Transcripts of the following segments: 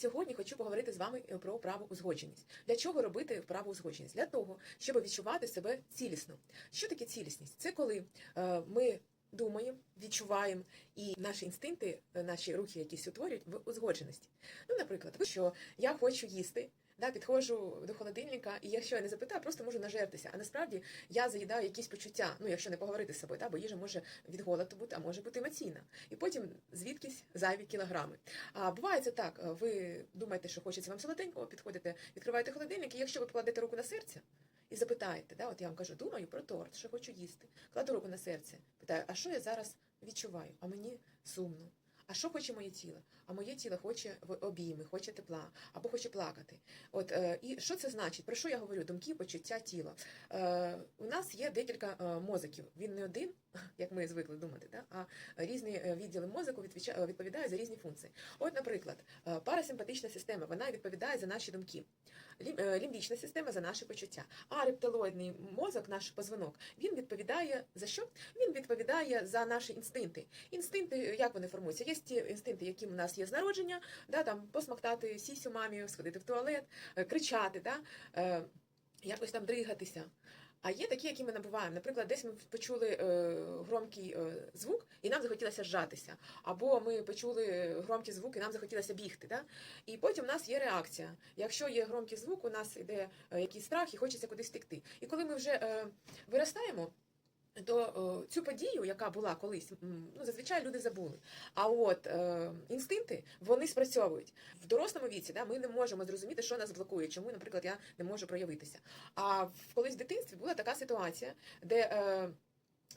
Сьогодні хочу поговорити з вами е, про праву узгодженість. Для чого робити праву узгодженість? Для того, щоб відчувати себе цілісно. Що таке цілісність? Це коли е, ми думаємо, відчуваємо, і наші інстинкти, е, наші рухи якісь утворюють в узгодженості. Ну, наприклад, що я хочу їсти. Да, підходжу до холодильника, і якщо я не запитаю, просто можу нажертися. А насправді я заїдаю якісь почуття, ну якщо не поговорити з собою, да, бо їжа може від голоду бути, а може бути емоційна. І потім звідкись зайві кілограми. А буває це так: ви думаєте, що хочеться вам солоденького, підходите, відкриваєте холодильник, і якщо ви покладете руку на серце і запитаєте, да, от я вам кажу, думаю про торт, що хочу їсти. Кладу руку на серце, питаю, а що я зараз відчуваю? А мені сумно. А що хоче моє тіло? А моє тіло хоче обійми, хоче тепла або хоче плакати. От е, і що це значить? Про що я говорю? Думки, почуття, тіло. Е, у нас є декілька е, мозоків. Він не один, як ми звикли думати, да? а різні відділи мозку відповідають за різні функції. От, наприклад, парасимпатична система вона відповідає за наші думки. Лім- Лімбічна система за наші почуття. А рептилоїдний мозок, наш позвонок, він відповідає за що? Він відповідає за наші інстинкти. Інстинкти, як вони формуються? Є ті інстинкти, які в нас є з народження, да, там посмоктати сісю мамі, сходити в туалет, е, кричати, да, е, якось там дригатися. А є такі, які ми набуваємо. Наприклад, десь ми почули е, громкий е, звук, і нам захотілося зжатися. Або ми почули громкий звук, і нам захотілося бігти. Да? І потім у нас є реакція. Якщо є громкий звук, у нас йде е, якийсь страх і хочеться кудись втекти. І коли ми вже е, виростаємо, то цю подію, яка була колись, ну зазвичай люди забули. А от е, інстинкти вони спрацьовують в дорослому віці. Да, ми не можемо зрозуміти, що нас блокує, чому, наприклад, я не можу проявитися. А в колись в дитинстві була така ситуація, де е,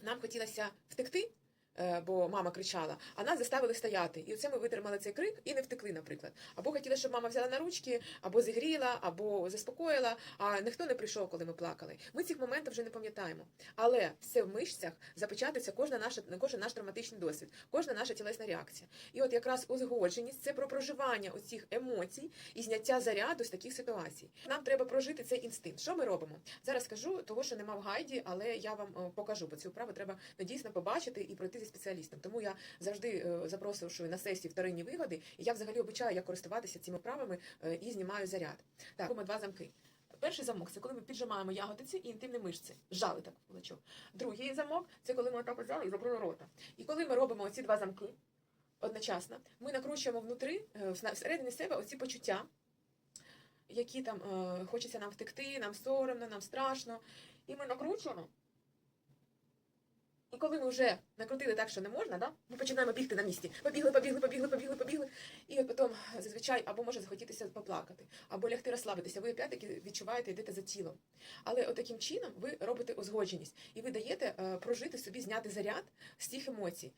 нам хотілося втекти. Е, Бо мама кричала, а нас заставили стояти. І оце ми витримали цей крик і не втекли, наприклад. Або хотіли, щоб мама взяла на ручки, або зігріла, або заспокоїла. А ніхто не прийшов, коли ми плакали. Ми цих моментів вже не пам'ятаємо. Але все в мишцях запечатується кожна наша кожен наш травматичний досвід, кожна наша тілесна реакція. І от якраз узгодженість це про проживання оцих емоцій і зняття заряду з таких ситуацій. Нам треба прожити цей інстинкт. Що ми робимо? Зараз скажу, того що нема в гайді, але я вам е, покажу, бо цю вправу треба ну, дійсно побачити і пройти зі спеціалістом. Тому я завжди е, запрошую на сесії вторинні вигоди, і я взагалі обучаю, як користуватися цими вправами е, і знімаю заряд. Так, робимо два замки. Перший замок це коли ми піджимаємо ягодиці і інтимні мишці, жали так в. Другий замок це коли ми от взяли і закрили рота. І коли ми робимо оці два замки одночасно, ми накручуємо внутри, е, всередині себе оці почуття, які там е, хочеться нам втекти, нам соромно, нам страшно. І ми накручуємо. Коли ми вже накрутили так, що не можна, да, ми починаємо бігти на місці. Побігли, побігли, побігли, побігли, побігли. І от потім зазвичай або може захотітися поплакати, або лягти розслабитися. Ви опять-таки відчуваєте, йдете за тілом. Але от таким чином ви робите узгодженість і ви даєте е, прожити собі, зняти заряд з цих емоцій.